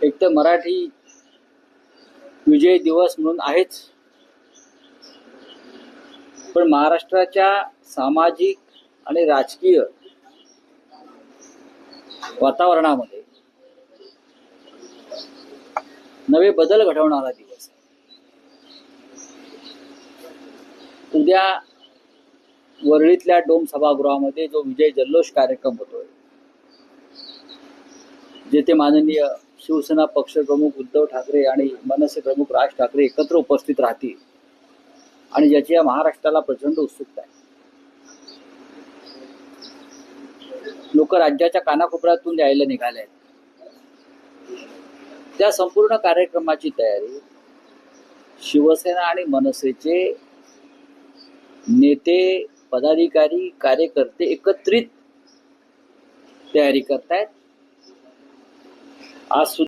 एक तर मराठी विजय दिवस म्हणून आहेच. पण महाराष्ट्राच्या सामाजिक आणि राजकीय वातावरणामध्ये नवे बदल घडवणारा दिवस आहे. उद्या वरळीतल्या डोम सभागृहामध्ये जो विजय जल्लोष कार्यक्रम होतोय जेथे माननीय शिवसेना पक्षप्रमुख उद्धव ठाकरे आणि मनसे प्रमुख राज ठाकरे एकत्र उपस्थित राहतील. आणि ज्याची या महाराष्ट्राला प्रचंड उत्सुकता आहे. लोक राज्याच्या कानाकोपऱ्यातून यायला निघाले आहेत. त्या संपूर्ण कार्यक्रमाची तयारी शिवसेना आणि मनसेचे नेते पदाधिकारी कार्यकर्ते एकत्रित तयारी करतायत. aço